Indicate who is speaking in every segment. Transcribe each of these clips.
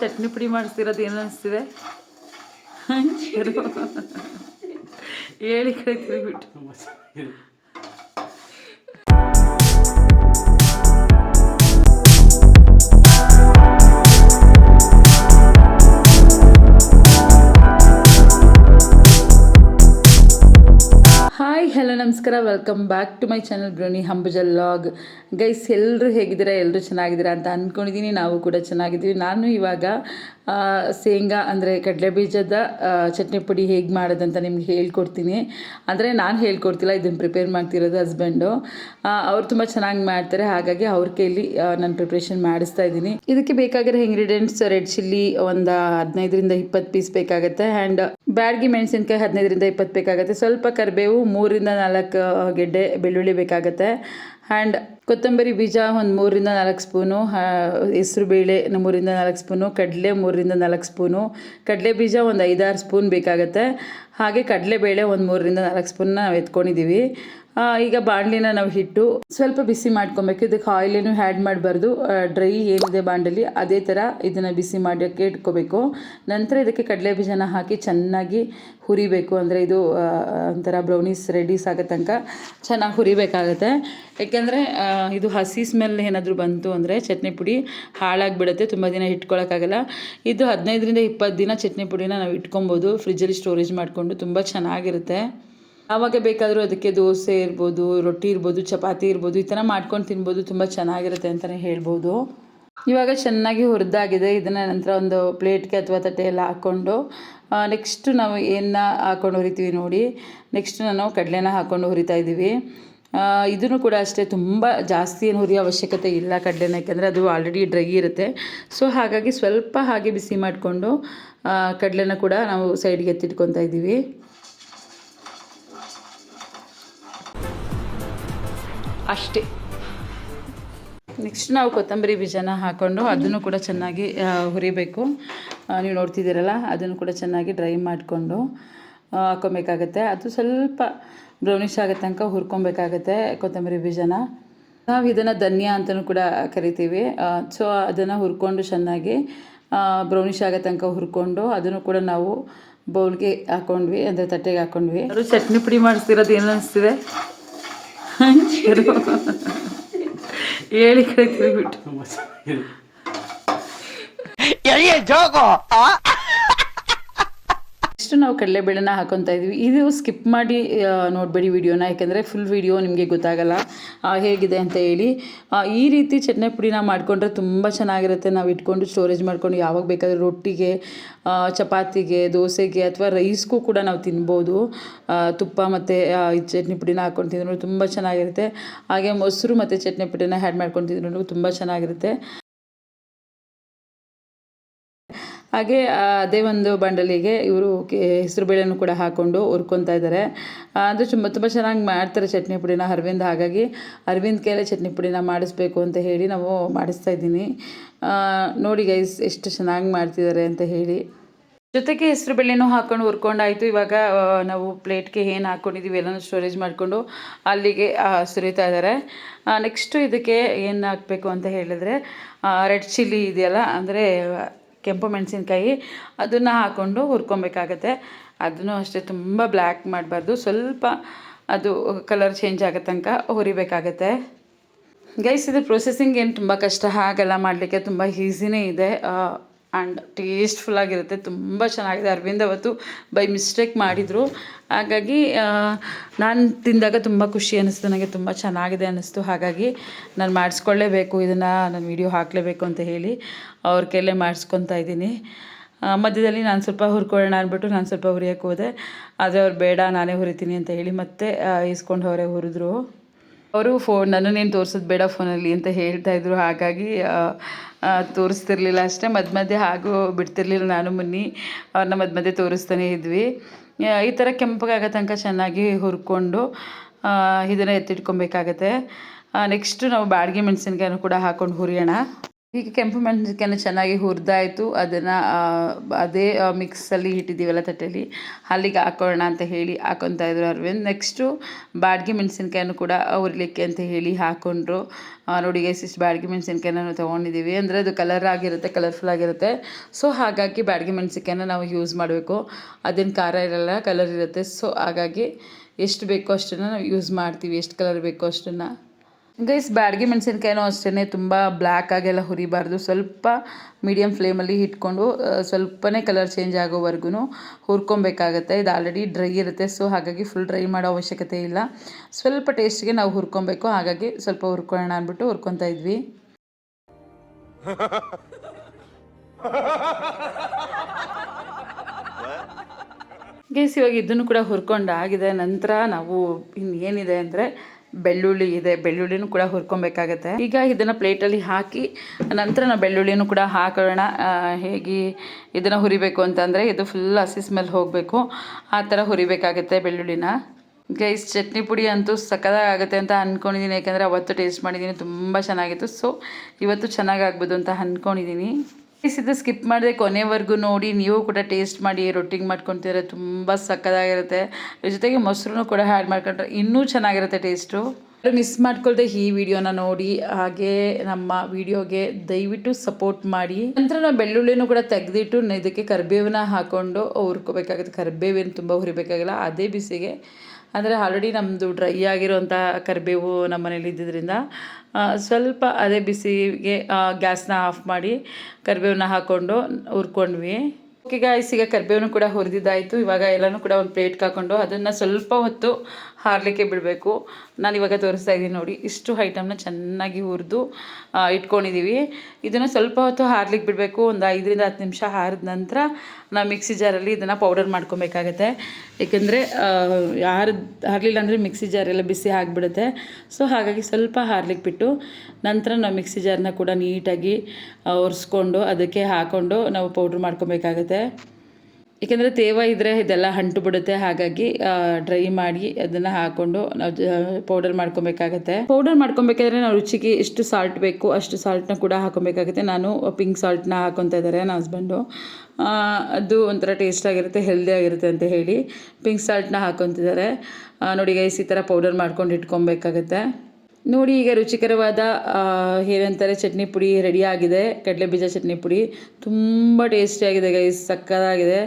Speaker 1: ಚಟ್ನಿ ಪುಡಿ ಮಾಡಿಸ್ತಿರೋದು ಏನು ಅನಿಸ್ತಿದೆ? ಹೇಳಿ ಕಳಿತೀವಿ ಬಿಟ್ಟು. ಹಲೋ, ನಮಸ್ಕಾರ. Welcome back to my channel ಬ್ರೋನಿ ಹಂಬಜಲ್ ಲಾಗ್ ಗೈಸ್ ಎಲ್ಲರೂ ಹೇಗಿದ್ದೀರಾ? ಎಲ್ಲರೂ ಚೆನ್ನಾಗಿದ್ದೀರಾ ಅಂತ ಅಂದ್ಕೊಂಡಿದ್ದೀನಿ ನಾವು ಕೂಡ ಚೆನ್ನಾಗಿದ್ದೀವಿ. ನಾನು ಇವಾಗ ಶೇಂಗಾ ಅಂದರೆ ಕಡಲೆ ಬೀಜದ ಚಟ್ನಿ ಪುಡಿ ಹೇಗೆ ಮಾಡೋದಂತ ನಿಮ್ಗೆ ಹೇಳ್ಕೊಡ್ತೀನಿ. ಅಂದರೆ ನಾನು ಹೇಳ್ಕೊಡ್ತಿಲ್ಲ ಇದನ್ನು ಪ್ರಿಪೇರ್ ಮಾಡ್ತಿರೋದು ಹಸ್ಬೆಂಡು ಅವ್ರು ತುಂಬ ಚೆನ್ನಾಗಿ ಮಾಡ್ತಾರೆ, ಹಾಗಾಗಿ ಅವ್ರ ಕೈಲಿ ನಾನು ಪ್ರಿಪ್ರೇಷನ್ ಮಾಡಿಸ್ತಾ ಇದ್ದೀನಿ. ಇದಕ್ಕೆ ಬೇಕಾಗಿರೋ ಇಂಗ್ರೀಡಿಯೆಂಟ್ಸ್ ರೆಡ್ ಚಿಲ್ಲಿ ಒಂದು ಹದಿನೈದರಿಂದ ಇಪ್ಪತ್ತು ಪೀಸ್ ಬೇಕಾಗುತ್ತೆ ಆ್ಯಂಡ್ ಬ್ಯಾಡ್ಗಿ ಮೆಣಸಿನ್ಕಾಯಿ ಹದಿನೈದರಿಂದ ಇಪ್ಪತ್ತು ಬೇಕಾಗುತ್ತೆ. ಸ್ವಲ್ಪ ಕರಿಬೇವು ಮೂರಿಂದ ನಾಲ್ಕು ಗೆಡ್ಡೆ, ಬೆಳ್ಳುಳ್ಳಿ ಬೇಕಾಗುತ್ತೆ ಆ್ಯಂಡ್ ಕೊತ್ತಂಬರಿ ಬೀಜ ಒಂದು ಮೂರಿಂದ ನಾಲ್ಕು ಸ್ಪೂನು ಹೆಸರು ಬೇಳೆ ಮೂರಿಂದ ನಾಲ್ಕು ಸ್ಪೂನು, ಕಡಲೆ ಮೂರರಿಂದ ನಾಲ್ಕು ಸ್ಪೂನು, ಕಡಲೆ ಬೀಜ ಒಂದು ಐದಾರು ಸ್ಪೂನ್ ಬೇಕಾಗುತ್ತೆ. ಹಾಗೆ ಕಡಲೆಬೇಳೆ ಒಂದು ಮೂರರಿಂದ ನಾಲ್ಕು ಸ್ಪೂನ್ನ ನಾವು ಎತ್ಕೊಂಡಿದ್ದೀವಿ ಈಗ ಬಾಣಲಿನ ನಾವು ಹಿಟ್ಟು ಸ್ವಲ್ಪ ಬಿಸಿ ಮಾಡ್ಕೊಬೇಕು. ಇದಕ್ಕೆ ಆಯಿಲೇನು ಆ್ಯಡ್ ಮಾಡಬಾರ್ದು. ಡ್ರೈ ಏನಿದೆ ಬಾಂಡಲಿ ಅದೇ ಥರ ಇದನ್ನು ಬಿಸಿ ಮಾಡೋಕ್ಕೆ ಇಟ್ಕೋಬೇಕು. ನಂತರ ಇದಕ್ಕೆ ಕಡಲೆ ಬೀಜನ ಹಾಕಿ ಚೆನ್ನಾಗಿ ಹುರಿಬೇಕು. ಅಂದರೆ ಇದು ಒಂಥರ ಬ್ರೌನೀಸ್ ರೆಡೀಸ್ ಆಗೋ ತನಕ ಚೆನ್ನಾಗಿ ಹುರಿಬೇಕಾಗತ್ತೆ. ಏಕೆಂದರೆ ಇದು ಹಸಿ ಸ್ಮೆಲ್ ಏನಾದರೂ ಬಂತು ಅಂದರೆ ಚಟ್ನಿ ಪುಡಿ ಹಾಳಾಗಿಬಿಡುತ್ತೆ. ತುಂಬ ದಿನ ಇಟ್ಕೊಳ್ಳೋಕ್ಕಾಗಲ್ಲ ಇದು ಹದಿನೈದರಿಂದ ಇಪ್ಪತ್ತು ದಿನ ಚಟ್ನಿ ಪುಡಿನ ನಾವು ಇಟ್ಕೊಬೋದು. ಫ್ರಿಜ್ಜಲ್ಲಿ ಸ್ಟೋರೇಜ್ ಮಾಡಿಕೊಂಡು ತುಂಬ ಚೆನ್ನಾಗಿರುತ್ತೆ. ಆವಾಗ ಬೇಕಾದರೂ ಅದಕ್ಕೆ ದೋಸೆ ಇರ್ಬೋದು, ರೊಟ್ಟಿ ಇರ್ಬೋದು, ಚಪಾತಿ ಇರ್ಬೋದು, ಈ ಥರ ಮಾಡ್ಕೊಂಡು ತಿನ್ಬೋದು, ತುಂಬ ಚೆನ್ನಾಗಿರುತ್ತೆ ಅಂತಲೇ ಹೇಳ್ಬೋದು. ಇವಾಗ ಚೆನ್ನಾಗಿ ಹುರಿದಾಗಿದೆ. ಇದನ್ನು ನಂತರ ಒಂದು ಪ್ಲೇಟ್ಗೆ ಅಥವಾ ತಟ್ಟೆಯೆಲ್ಲ ಹಾಕ್ಕೊಂಡು ನೆಕ್ಸ್ಟು ನಾವು ಏನ ಹಾಕ್ಕೊಂಡು ಹುರಿತೀವಿ ನೋಡಿ. ನೆಕ್ಸ್ಟ್ ನಾನು ಕಡಲೆನ ಹಾಕ್ಕೊಂಡು ಹುರಿತಾ ಇದ್ದೀವಿ. ಇದನ್ನು ಕೂಡ ಅಷ್ಟೇ, ತುಂಬ ಜಾಸ್ತಿ ಏನು ಹುರಿಯೋ ಅವಶ್ಯಕತೆ ಇಲ್ಲ ಕಡಲೆನ, ಯಾಕೆಂದರೆ ಅದು ಆಲ್ರೆಡಿ ಡ್ರೈ ಇರುತ್ತೆ. ಸೊ ಹಾಗಾಗಿ ಸ್ವಲ್ಪ ಹಾಗೆ ಬಿಸಿ ಮಾಡಿಕೊಂಡು ಕಡಲೆನ ಕೂಡ ನಾವು ಸೈಡ್ಗೆ ಎತ್ತಿಟ್ಕೊತಾ ಇದ್ದೀವಿ. ಅಷ್ಟೇ. ನೆಕ್ಸ್ಟ್ ನಾವು ಕೊತ್ತಂಬರಿ ಬೀಜನ ಹಾಕ್ಕೊಂಡು ಅದನ್ನು ಕೂಡ ಚೆನ್ನಾಗಿ ಹುರಿಬೇಕು. ನೀವು ನೋಡ್ತಿದ್ದೀರಲ್ಲ, ಅದನ್ನು ಕೂಡ ಚೆನ್ನಾಗಿ ಡ್ರೈ ಮಾಡಿಕೊಂಡು ಹಾಕ್ಕೊಬೇಕಾಗತ್ತೆ ಅದು ಸ್ವಲ್ಪ ಬ್ರೌನಿಷ್ ಆಗೋ ತನಕ ಹುರ್ಕೊಬೇಕಾಗತ್ತೆ ಕೊತ್ತಂಬರಿ ಬೀಜನ. ನಾವು ಇದನ್ನು ಧನ್ಯ ಅಂತಲೂ ಕೂಡ ಕರಿತೀವಿ. ಸೊ ಅದನ್ನು ಹುರ್ಕೊಂಡು ಚೆನ್ನಾಗಿ ಬ್ರೌನಿಷ್ ಆಗೋ ತನಕ ಹುರ್ಕೊಂಡು ಅದನ್ನು ಕೂಡ ನಾವು ಬೌಲ್ಗೆ ಹಾಕ್ಕೊಂಡ್ವಿ ಅಂದರೆ ತಟ್ಟೆಗೆ ಹಾಕ್ಕೊಂಡ್ವಿ ಅವರು ಚಟ್ನಿ ಪುಡಿ ಮಾಡಿಸ್ತಿರೋದು ಏನು ಅನಿಸ್ತಿದೆ? ಹೇಳಿ ಜೋಗೋ ಬಿಟ್ಟು ಇಷ್ಟು ನಾವು ಕಡಲೆಬೇಳೆನ ಹಾಕೊತಾ ಇದ್ವಿ. ಇದು ಸ್ಕಿಪ್ ಮಾಡಿ ನೋಡಬೇಡಿ ವಿಡಿಯೋನ, ಯಾಕೆಂದರೆ ಫುಲ್ ವಿಡಿಯೋ ನಿಮಗೆ ಗೊತ್ತಾಗಲ್ಲ. ಹೇಗಿದೆ ಅಂತ ಹೇಳಿ. ಈ ರೀತಿ ಚಟ್ನಿ ಪುಡಿನ ಮಾಡಿಕೊಂಡ್ರೆ ತುಂಬ ಚೆನ್ನಾಗಿರುತ್ತೆ. ನಾವು ಇಟ್ಕೊಂಡು ಸ್ಟೋರೇಜ್ ಮಾಡ್ಕೊಂಡು ಯಾವಾಗ ಬೇಕಾದರೂ ರೊಟ್ಟಿಗೆ ಚಪಾತಿಗೆ, ದೋಸೆಗೆ ಅಥವಾ ರೈಸ್ಗೂ ಕೂಡ ನಾವು ತಿನ್ಬೋದು. ತುಪ್ಪ ಮತ್ತು ಈ ಚಟ್ನಿ ಪುಡಿನ ಹಾಕ್ಕೊಂಡು ತಿಂದ್ರು ತುಂಬ ಚೆನ್ನಾಗಿರುತ್ತೆ. ಹಾಗೆ ಮೊಸರು ಮತ್ತು ಚಟ್ನಿ ಪುಡಿನ ಆ್ಯಡ್ ಮಾಡ್ಕೊಂಡು ತಿಂದ್ರು ತುಂಬ ಚೆನ್ನಾಗಿರುತ್ತೆ. ಹಾಗೆ ಅದೇ ಒಂದು ಬಂಡಲಿಗೆ ಇವರು ಹೆಸರು ಬೇಳೆನೂ ಕೂಡ ಹಾಕ್ಕೊಂಡು ಹುರ್ಕೊತಾ ಇದ್ದಾರೆ ಅಂದರೆ ಅದು ತುಂಬ ತುಂಬ ಚೆನ್ನಾಗಿ ಮಾಡ್ತಾರೆ ಚಟ್ನಿ ಪುಡಿನ ಅರವಿಂದ್. ಹಾಗಾಗಿ ಅರವಿಂದ್ ಕೈಲೇ ಚಟ್ನಿ ಪುಡಿನ ಮಾಡಿಸ್ಬೇಕು ಅಂತ ಹೇಳಿ ನಾವು ಮಾಡಿಸ್ತಾ ಇದ್ದೀನಿ. ನೋಡಿ ಗೈಸ್ ಎಷ್ಟು ಚೆನ್ನಾಗಿ ಮಾಡ್ತಿದ್ದಾರೆ ಅಂತ ಹೇಳಿ. ಜೊತೆಗೆ ಹೆಸರು ಬೇಳೆನೂ ಹಾಕ್ಕೊಂಡು ಹುರ್ಕೊಂಡಾಯಿತು. ಇವಾಗ ನಾವು ಪ್ಲೇಟ್ಗೆ ಏನು ಹಾಕ್ಕೊಂಡಿದ್ದೀವಿ ಎಲ್ಲನೂ ಸ್ಟೋರೇಜ್ ಮಾಡಿಕೊಂಡು ಅಲ್ಲಿಗೆ ಸುರಿತಾ ಇದ್ದಾರೆ ನೆಕ್ಸ್ಟು ಇದಕ್ಕೆ ಏನು ಹಾಕಬೇಕು ಅಂತ ಹೇಳಿದ್ರೆ ರೆಡ್ ಚಿಲ್ಲಿ ಇದೆಯಲ್ಲ, ಅಂದರೆ ಕೆಂಪು ಮೆಣಸಿನ್ಕಾಯಿ ಅದನ್ನು ಹಾಕ್ಕೊಂಡು ಹುರ್ಕೊಬೇಕಾಗತ್ತೆ. ಅದನ್ನು ಅಷ್ಟೇ ತುಂಬ ಬ್ಲ್ಯಾಕ್ ಮಾಡಬಾರ್ದು. ಸ್ವಲ್ಪ ಅದು ಕಲರ್ ಚೇಂಜ್ ಆಗೋ ತನಕ ಹುರಿಬೇಕಾಗತ್ತೆ. ಗೈಸ್ ಇದು ಪ್ರೊಸೆಸಿಂಗ್ ಏನು ತುಂಬ ಕಷ್ಟ. ಹಾಗೆಲ್ಲ ಮಾಡಲಿಕ್ಕೆ ತುಂಬ ಈಸಿನೇ ಇದೆ. ಆ್ಯಂಡ್ ಟೇಸ್ಟ್ಫುಲ್ಲಾಗಿರುತ್ತೆ ತುಂಬ ಚೆನ್ನಾಗಿದೆ. ಅರವಿಂದ್ ಅವತ್ತು ಬೈ ಮಿಸ್ಟೇಕ್ ಮಾಡಿದರು. ಹಾಗಾಗಿ ನಾನು ತಿಂದಾಗ ತುಂಬ ಖುಷಿ ಅನ್ನಿಸ್ತು ನನಗೆ ತುಂಬ ಚೆನ್ನಾಗಿದೆ ಅನ್ನಿಸ್ತು. ಹಾಗಾಗಿ ನಾನು ಮಾಡಿಸ್ಕೊಳ್ಳೇಬೇಕು, ಇದನ್ನು ನಾನು ವಿಡಿಯೋ ಹಾಕಲೇಬೇಕು ಅಂತ ಹೇಳಿ ಅವ್ರ ಕೈಲೇ ಮಾಡಿಸ್ಕೊತಾ ಇದ್ದೀನಿ. ಮಧ್ಯದಲ್ಲಿ ನಾನು ಸ್ವಲ್ಪ ಹುರ್ಕೊಳ್ಳೋಣ ಅಂದ್ಬಿಟ್ಟು ನಾನು ಸ್ವಲ್ಪ ಹುರಿಯೋಕ್ಕೆ ಹೋದೆ. ಆದರೆ ಅವ್ರು ಬೇಡ, ನಾನೇ ಹುರಿತೀನಿ ಅಂತ ಹೇಳಿ ಮತ್ತೆ ಈಸ್ಕೊಂಡು ಅವರೇ ಹುರಿದ್ರು. ಅವರು ಫೋನ್ ನನ್ನನ್ನೇನು ತೋರಿಸೋದು ಬೇಡ ಫೋನಲ್ಲಿ ಅಂತ ಹೇಳ್ತಾ ಇದ್ರು. ಹಾಗಾಗಿ ತೋರಿಸ್ತಿರ್ಲಿಲ್ಲ ಅಷ್ಟೇ. ಮಧ್ಯ ಮಧ್ಯೆ ಹಾಗೂ ಬಿಡ್ತಿರ್ಲಿಲ್ಲ ನಾನು ಮುನ್ನಿ. ಅವ್ರನ್ನ ಮಧ್ಯ ಮಧ್ಯೆ ತೋರಿಸ್ತಾನೆ ಇದ್ವಿ. ಈ ಥರ ಕೆಂಪಗಾಗೋ ತನಕ ಚೆನ್ನಾಗಿ ಹುರ್ಕೊಂಡು ಇದನ್ನು ಎತ್ತಿಟ್ಕೊಬೇಕಾಗತ್ತೆ. ನೆಕ್ಸ್ಟು ನಾವು ಬಾಡಿಗೆ ಮೆಣಸಿನ್ಕಾಯನ್ನು ಕೂಡ ಹಾಕ್ಕೊಂಡು ಹುರಿಯೋಣ. ಈಗ ಕೆಂಪು ಮೆಣಸಿನಕಾಯಿನ ಚೆನ್ನಾಗಿ ಹುರಿದಾಯಿತು. ಅದನ್ನು ಅದೇ ಮಿಕ್ಸಲ್ಲಿ ಇಟ್ಟಿದ್ದೀವಲ್ಲ ತಟ್ಟೆಯಲ್ಲಿ ಅಲ್ಲಿಗೆ ಹಾಕೋಣ ಅಂತ ಹೇಳಿ ಹಾಕೊತಾ ಇದ್ರು ಅರವಿಂದ್. ನೆಕ್ಸ್ಟು ಬಾಡಿಗೆ ಮೆಣಸಿನ್ಕಾಯನ್ನು ಕೂಡ ಹುರಿಲಿಕ್ಕೆ ಅಂತ ಹೇಳಿ ಹಾಕ್ಕೊಂಡ್ರು ಆ, ನೋಡಿ ಇಷ್ಟು ಬಾಡಿಗೆ ಮೆಣಸಿನ್ಕಾಯಿನ ನಾವು ತೊಗೊಂಡಿದ್ದೀವಿ. ಅಂದರೆ ಅದು ಕಲರ್ ಆಗಿರುತ್ತೆ ಕಲರ್ಫುಲ್ ಆಗಿರುತ್ತೆ. ಸೊ ಹಾಗಾಗಿ ಬಾಡಿಗೆ ಮೆಣಸಿನಕಾಯಿನ ನಾವು ಯೂಸ್ ಮಾಡಬೇಕು. ಅದೇನು ಖಾರ ಇರಲ್ಲ ಕಲರ್ ಇರುತ್ತೆ. ಸೊ ಹಾಗಾಗಿ ಎಷ್ಟು ಬೇಕೋ ಅಷ್ಟನ್ನು ನಾವು ಯೂಸ್ ಮಾಡ್ತೀವಿ. ಎಷ್ಟು ಕಲರ್ ಬೇಕೋ ಅಷ್ಟನ್ನು. ಗೈಸ್, ಬ್ಯಾಡಗಿ ಮೆಣಸಿನ್ಕಾಯಿನೂ ಅಷ್ಟೇ ತುಂಬ ಬ್ಲ್ಯಾಕ್ ಆಗೆಲ್ಲ ಹುರಿಬಾರ್ದು. ಸ್ವಲ್ಪ ಮೀಡಿಯಮ್ ಫ್ಲೇಮಲ್ಲಿ ಇಟ್ಕೊಂಡು ಸ್ವಲ್ಪನೇ ಕಲರ್ ಚೇಂಜ್ ಆಗೋವರೆಗೂ ಹುರ್ಕೊಬೇಕಾಗತ್ತೆ. ಇದು ಆಲ್ರೆಡಿ ಡ್ರೈ ಇರುತ್ತೆ ಸೊ ಹಾಗಾಗಿ ಫುಲ್ ಡ್ರೈ ಮಾಡೋ ಅವಶ್ಯಕತೆ ಇಲ್ಲ. ಸ್ವಲ್ಪ ಟೇಸ್ಟ್ಗೆ ನಾವು ಹುರ್ಕೊಬೇಕು, ಹಾಗಾಗಿ ಸ್ವಲ್ಪ ಹುರ್ಕೊಳ್ಳೋಣ ಅಂದ್ಬಿಟ್ಟು ಹುರ್ಕೊತಾ ಇದ್ವಿ. ಗೈಸ್, ಇವಾಗ ಇದನ್ನು ಕೂಡ ಹುರ್ಕೊಂಡಾಗಿದೆ ನಂತರ ನಾವು ಇನ್ನೇನಿದೆ ಅಂದರೆ ಬೆಳ್ಳುಳ್ಳಿ ಇದೆ. ಬೆಳ್ಳುಳ್ಳಿನೂ ಕೂಡ ಹುರ್ಕೊಬೇಕಾಗತ್ತೆ. ಈಗ ಇದನ್ನು ಪ್ಲೇಟಲ್ಲಿ ಹಾಕಿ, ನಂತರ ನಾವು ಬೆಳ್ಳುಳ್ಳಿನೂ ಕೂಡ ಹಾಕೋಣ. ಹೇಗೆ ಇದನ್ನು ಹುರಿಬೇಕು ಅಂತಂದರೆ ಇದು ಫುಲ್ ಹಸಿ ಸ್ಮೆಲ್ ಹೋಗಬೇಕು. ಆ ಥರ ಹುರಿಬೇಕಾಗತ್ತೆ ಬೆಳ್ಳುಳ್ಳಿನ. ಗೈಸ್ ಚಟ್ನಿ ಪುಡಿ ಅಂತೂ ಆಗುತ್ತೆ ಅಂತ ಅಂದ್ಕೊಂಡಿದ್ದೀನಿ ಯಾಕೆಂದರೆ ಅವತ್ತು ಟೇಸ್ಟ್ ಮಾಡಿದ್ದೀನಿ ತುಂಬ ಚೆನ್ನಾಗಿತ್ತು. ಸೊ ಇವತ್ತು ಚೆನ್ನಾಗಿ ಆಗ್ಬೋದು ಅಂತ ಅಂದ್ಕೊಂಡಿದ್ದೀನಿ ಇದು ಸ್ಕಿಪ್ ಮಾಡದೆ ಕೊನೆವರೆಗೂ ನೋಡಿ, ನೀವು ಕೂಡ ಟೇಸ್ಟ್ ಮಾಡಿ, ರೊಟ್ಟಿಗೆ ಮಾಡ್ಕೊತೀರ ತುಂಬ ಸಕ್ಕತ್ತಾಗಿರುತ್ತೆ ಇದ್ರ ಜೊತೆಗೆ ಮೊಸರು ಕೂಡ ಹ್ಯಾಡ್ ಮಾಡ್ಕೊಂಡ್ರೆ ಇನ್ನೂ ಚೆನ್ನಾಗಿರುತ್ತೆ ಟೇಸ್ಟು ಮಿಸ್ ಮಾಡ್ಕೊಳ್ದೆ ಈ ವಿಡಿಯೋನ ನೋಡಿ, ಹಾಗೆ ನಮ್ಮ ವಿಡಿಯೋಗೆ ದಯವಿಟ್ಟು ಸಪೋರ್ಟ್ ಮಾಡಿ. ನಂತರ ನಾವು ಬೆಳ್ಳುಳ್ಳಿನೂ ಕೂಡ ತೆಗೆದಿಟ್ಟು ಇದಕ್ಕೆ ಕರಿಬೇವನ್ನ ಹಾಕ್ಕೊಂಡು ಹುರ್ಕೋಬೇಕಾಗುತ್ತೆ. ಕರಿಬೇವೇನು ತುಂಬ ಹುರಿಬೇಕಾಗಿಲ್ಲ, ಅದೇ ಬಿಸಿಗೆ. ಅಂದರೆ ಆಲ್ರೆಡಿ ನಮ್ಮದು ಡ್ರೈ ಆಗಿರೋಂಥ ಕರಿಬೇವು ನಮ್ಮ ಮನೇಲಿ ಇದ್ದಿದ್ದರಿಂದ ಸ್ವಲ್ಪ ಅದೇ ಬಿಸಿಗೆ ಗ್ಯಾಸ್ನ ಆಫ್ ಮಾಡಿ ಕರಿಬೇವನ್ನ ಹಾಕ್ಕೊಂಡು ಹುರ್ಕೊಂಡ್ವಿ. ಓಕೆ ಗಾಯ್ಸ್ ಈಗ ಕರಿಬೇವನ್ನು ಕೂಡ ಹುರಿದಿದ್ದಾಯಿತು. ಇವಾಗ ಎಲ್ಲನೂ ಕೂಡ ಒಂದು ಪ್ಲೇಟ್ಗೆ ಹಾಕ್ಕೊಂಡು ಅದನ್ನು ಸ್ವಲ್ಪ ಹೊತ್ತು ಹಾರಲಿಕ್ಕೆ ಬಿಡಬೇಕು. ನಾನು ಇವಾಗ ತೋರಿಸ್ತಾ ಇದ್ದೀನಿ ನೋಡಿ, ಇಷ್ಟು ಐಟಮ್ನ ಚೆನ್ನಾಗಿ ಹುರಿದು ಇಟ್ಕೊಂಡಿದ್ದೀವಿ ಇದನ್ನು ಸ್ವಲ್ಪ ಹೊತ್ತು ಹಾರ್ಲಿಕ್ಕೆ ಬಿಡಬೇಕು. ಒಂದು ಐದರಿಂದ ಹತ್ತು ನಿಮಿಷ ಹಾರಿದ ನಂತರ ನಾವು ಮಿಕ್ಸಿ ಜಾರಲ್ಲಿ ಇದನ್ನು ಪೌಡರ್ ಮಾಡ್ಕೊಬೇಕಾಗತ್ತೆ. ಏಕೆಂದರೆ ಹಾರ್ ಹಾರಲಿಲ್ಲ ಅಂದರೆ ಮಿಕ್ಸಿ ಜಾರೆಲ್ಲ ಬಿಸಿ ಆಗಿಬಿಡುತ್ತೆ. ಸೊ ಹಾಗಾಗಿ ಸ್ವಲ್ಪ ಹಾರ್ಲಿಕ್ಕೆ ಬಿಟ್ಟು ನಂತರ ನಾವು ಮಿಕ್ಸಿ ಜಾರನ್ನ ಕೂಡ ನೀಟಾಗಿ ಒರೆಸ್ಕೊಂಡು ಅದಕ್ಕೆ ಹಾಕ್ಕೊಂಡು ನಾವು ಪೌಡ್ರ್ ಮಾಡ್ಕೊಬೇಕಾಗತ್ತೆ. ಏಕೆಂದರೆ ತೇವ ಇದ್ದರೆ ಇದೆಲ್ಲ ಅಂಟು ಬಿಡುತ್ತೆ, ಹಾಗಾಗಿ ಡ್ರೈ ಮಾಡಿ ಅದನ್ನು ಹಾಕ್ಕೊಂಡು ನಾವು ಪೌಡರ್ ಮಾಡ್ಕೊಬೇಕಾಗತ್ತೆ. ಪೌಡರ್ ಮಾಡ್ಕೊಬೇಕಾದ್ರೆ ನಾವು ರುಚಿಗೆ ಎಷ್ಟು ಸಾಲ್ಟ್ ಬೇಕು, ಅಷ್ಟು ಸಾಲ್ಟ್ನ ಕೂಡ ಹಾಕೊಬೇಕಾಗುತ್ತೆ. ನಾನು ಪಿಂಕ್ ಸಾಲ್ಟ್ನ ಹಾಕೊತಾ ಇದ್ದಾರೆ ನನ್ನ ಹಸ್ಬೆಂಡು ಅದು ಒಂಥರ ಟೇಸ್ಟ್ ಆಗಿರುತ್ತೆ ಹೆಲ್ದಿ ಆಗಿರುತ್ತೆ ಅಂತ ಹೇಳಿ ಪಿಂಕ್ ಸಾಲ್ಟ್ನ ಹಾಕೊತಿದ್ದಾರೆ. ನೋಡಿ ಗೈಸ್ ಈ ಥರ ಪೌಡರ್ ಮಾಡ್ಕೊಂಡು ಇಟ್ಕೊಬೇಕಾಗತ್ತೆ. ನೋಡಿ ಈಗ ರುಚಿಕರವಾದ ಏನಂತಾರೆ ಚಟ್ನಿ ಪುಡಿ ರೆಡಿ ಆಗಿದೆ. ಕಡಲೆ ಬೀಜ ಚಟ್ನಿ ಪುಡಿ. ತುಂಬ ಟೇಸ್ಟಿಯಾಗಿದೆ ಗೈಸ್ ಸಕ್ಕದಾಗಿದೆ.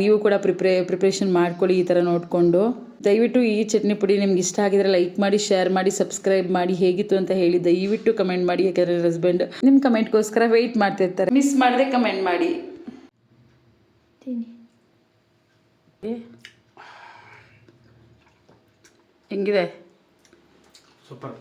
Speaker 1: ನೀವು ಕೂಡ ಪ್ರಿಪ್ರೇ ಪ್ರಿಪ್ರೇಷನ್ ಮಾಡ್ಕೊಳ್ಳಿ ಈ ಥರ ನೋಡಿಕೊಂಡು. ದಯವಿಟ್ಟು ಈ ಚಟ್ನಿ ಪುಡಿ ನಿಮ್ಗೆ ಇಷ್ಟ ಆಗಿದ್ರೆ ಲೈಕ್ ಮಾಡಿ ಶೇರ್ ಮಾಡಿ ಸಬ್ಸ್ಕ್ರೈಬ್ ಮಾಡಿ ಹೇಗಿತ್ತು ಅಂತ ಹೇಳಿ ದಯವಿಟ್ಟು ಕಮೆಂಟ್ ಮಾಡಿ. ಯಾಕಂದರೆ ಹಸ್ಬೆಂಡ್ ನಿಮ್ಮ ಕಮೆಂಟ್ಗೋಸ್ಕರ ವೆಯ್ಟ್ ಮಾಡ್ತಿರ್ತಾರೆ. ಮಿಸ್ ಮಾಡದೆ ಕಮೆಂಟ್ ಮಾಡಿ. ಹೆಂಗಿದೆ?
Speaker 2: ಸೂಪರ್.